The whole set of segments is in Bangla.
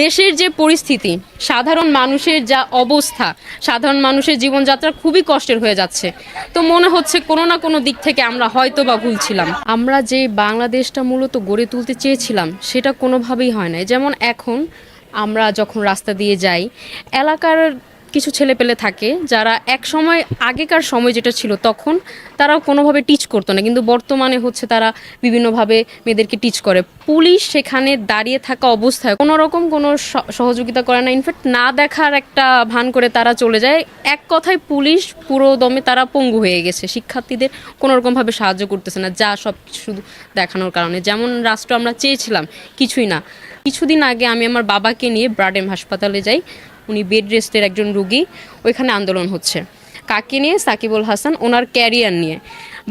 দেশের যে পরিস্থিতি, সাধারণ মানুষের যা অবস্থা, সাধারণ মানুষের জীবনযাত্রা খুবই কষ্টের হয়ে যাচ্ছে। তো মনে হচ্ছে কোনো না কোনো দিক থেকে আমরা হয়তো বা ভুলছিলাম। আমরা যে বাংলাদেশটা মূলত গড়ে তুলতে চেয়েছিলাম, সেটা কোনোভাবেই হয় না যেমন এখন আমরা যখন রাস্তা দিয়ে যাই, এলাকার কিছু ছেলেপেলে থাকে, যারা এক সময়, আগেকার সময় যেটা ছিল তখন তারাও কোনোভাবে টিচ করতো না। কিন্তু বর্তমানে হচ্ছে তারা বিভিন্নভাবে মেয়েদেরকে টিচ করে। পুলিশ সেখানে দাঁড়িয়ে থাকা অবস্থায় কোনো রকম কোনো সহযোগিতা করে না। ইনফ্যাক্ট না দেখার একটা ভান করে তারা চলে যায়। এক কথায় পুলিশ পুরো দমে তারা পঙ্গু হয়ে গেছে। শিক্ষার্থীদের কোনো রকমভাবে সাহায্য করতেছে না, যা সব শুধু দেখানোর কারণে। যেমন রাষ্ট্র আমরা চেয়েছিলাম, কিছুই না। কিছুদিন আগে আমি আমার বাবাকে নিয়ে ব্রাডেম হাসপাতালে যাই। উনি বেড রেস্টের একজন রুগী, ওইখানে আন্দোলন হচ্ছে। কাকে নিয়ে? সাকিবুল হাসান, ওনার ক্যারিয়ার নিয়ে।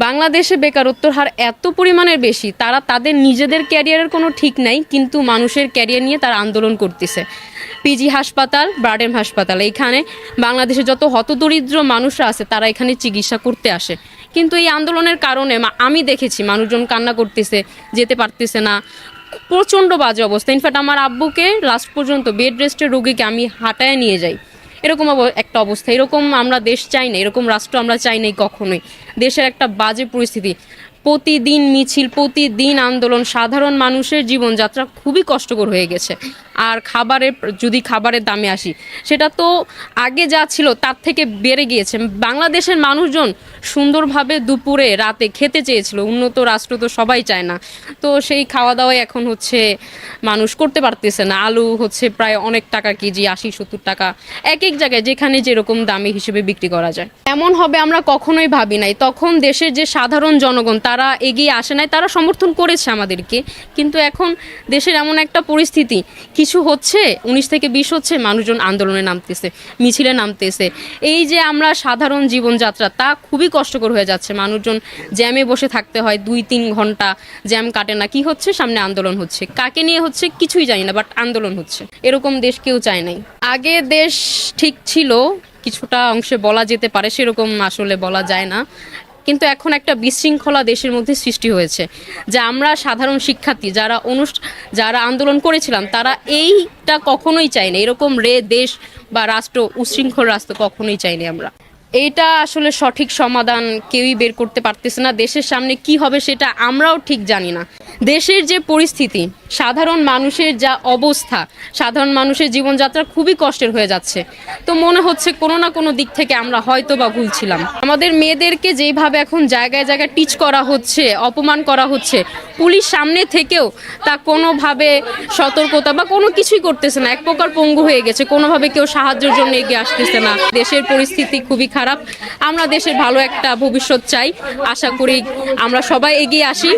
বাংলাদেশে বেকারত্বর হার এত পরিমাণের বেশি, তারা তাদের নিজেদের ক্যারিয়ারের কোনো ঠিক নাই, কিন্তু মানুষের ক্যারিয়ার নিয়ে তারা আন্দোলন করতেছে। পিজি হাসপাতাল, ব্রাডেম হাসপাতাল, এইখানে বাংলাদেশে যত হতদরিদ্র মানুষরা আছে, তারা এখানে চিকিৎসা করতে আসে। কিন্তু এই আন্দোলনের কারণে আমি দেখেছি, মানুষজন কান্না করতেছে, যেতে পারতেছে না। প্রচণ্ড বাজে অবস্থা। ইনফ্যাক্ট আমার আব্বুকে লাস্ট পর্যন্ত বেড রেস্টের রোগীকে আমি হাঁটায় নিয়ে যাই। এরকম একটা অবস্থা। এরকম আমরা দেশ চাই না, এরকম রাষ্ট্র আমরা চাই নাই কখনোই। দেশের একটা বাজে পরিস্থিতি। প্রতিদিন মিছিল, প্রতিদিন আন্দোলন, সাধারণ মানুষের জীবনযাত্রা খুবই কষ্টকর হয়ে গেছে। আর খাবারের, যদি খাবারের দামে আসি, সেটা তো আগে যা ছিল তার থেকে বেড়ে গিয়েছে। বাংলাদেশের মানুষজন সুন্দরভাবে দুপুরে, রাতে খেতে চেয়েছিল। উন্নত রাষ্ট্র তো সবাই চায় না। তো সেই খাওয়া দাওয়াই এখন হচ্ছে মানুষ করতে পারতেছে না। আলু হচ্ছে প্রায় অনেক টাকা কেজি, আশি, সত্তর টাকা। এক এক জায়গায় যেখানে যেরকম দামি হিসেবে বিক্রি করা যায়। এমন হবে আমরা কখনোই ভাবি নাই। তখন দেশের যে সাধারণ জনগণ, তারা এগিয়ে আসে নাই, তারা সমর্থন করেছে আমাদেরকে। কিন্তু এখন দেশের এমন একটা পরিস্থিতি, কিছু হচ্ছে, উনিশ থেকে বিশ হচ্ছে, মানুষজন আন্দোলনে নামতেছে, মিছিলে নামতেছে। এই যে আমরা সাধারণ জীবনযাত্রা, তা খুবই কষ্টকর হয়ে যাচ্ছে। মানুষজন জ্যামে বসে থাকতে হয়, দুই, তিন ঘণ্টা জ্যাম কাটে না। কি হচ্ছে? সামনে আন্দোলন হচ্ছে। কাকে নিয়ে হচ্ছে? কিছুই জানি না, বাট আন্দোলন হচ্ছে। এরকম দেশ কেউ চায় নাই। আগে দেশ ঠিক ছিল, কিছুটা অংশে বলা যেতে পারে, সেরকম আসলে বলা যায় না। কিন্তু এখন একটা বিশৃঙ্খলা দেশের মধ্যে সৃষ্টি হয়েছে, যে আমরা সাধারণ শিক্ষার্থী যারা অনুষ্ঠান যারা আন্দোলন করেছিলাম, তারা এইটা কখনোই চাইনি এরকম রে দেশ বা রাষ্ট্র, উশৃঙ্খল রাষ্ট্র কখনোই চাইনি আমরা। এটা আসলে সঠিক সমাধান কেউই বের করতে পারতেছে না। দেশের সামনে কি হবে সেটা আমরাও ঠিক জানি না। দেশের যে পরিস্থিতি, সাধারণ মানুষের যা অবস্থা, সাধারণ মানুষের জীবনযাত্রা খুবই কষ্টের হয়ে যাচ্ছে। তো মনে হচ্ছে কোনো না কোনো দিক থেকে আমরা হয়তো বা ভুলছিলাম আমাদের মেয়েদেরকে যেইভাবে এখন জায়গায় জায়গায় টিচ করা হচ্ছে, অপমান করা হচ্ছে, পুলিশ সামনে থেকেও তা কোনোভাবে সতর্কতা বা কোনো কিছুই করতেছে না। এক প্রকার পঙ্গু হয়ে গেছে, কোনোভাবে কেউ সাহায্যের জন্য এগিয়ে আসতেছে না। দেশের পরিস্থিতি খুবই খারাপ। আমরা দেশের ভালো একটা ভবিষ্যৎ চাই। আশা করি আমরা সবাই এগিয়ে আসি।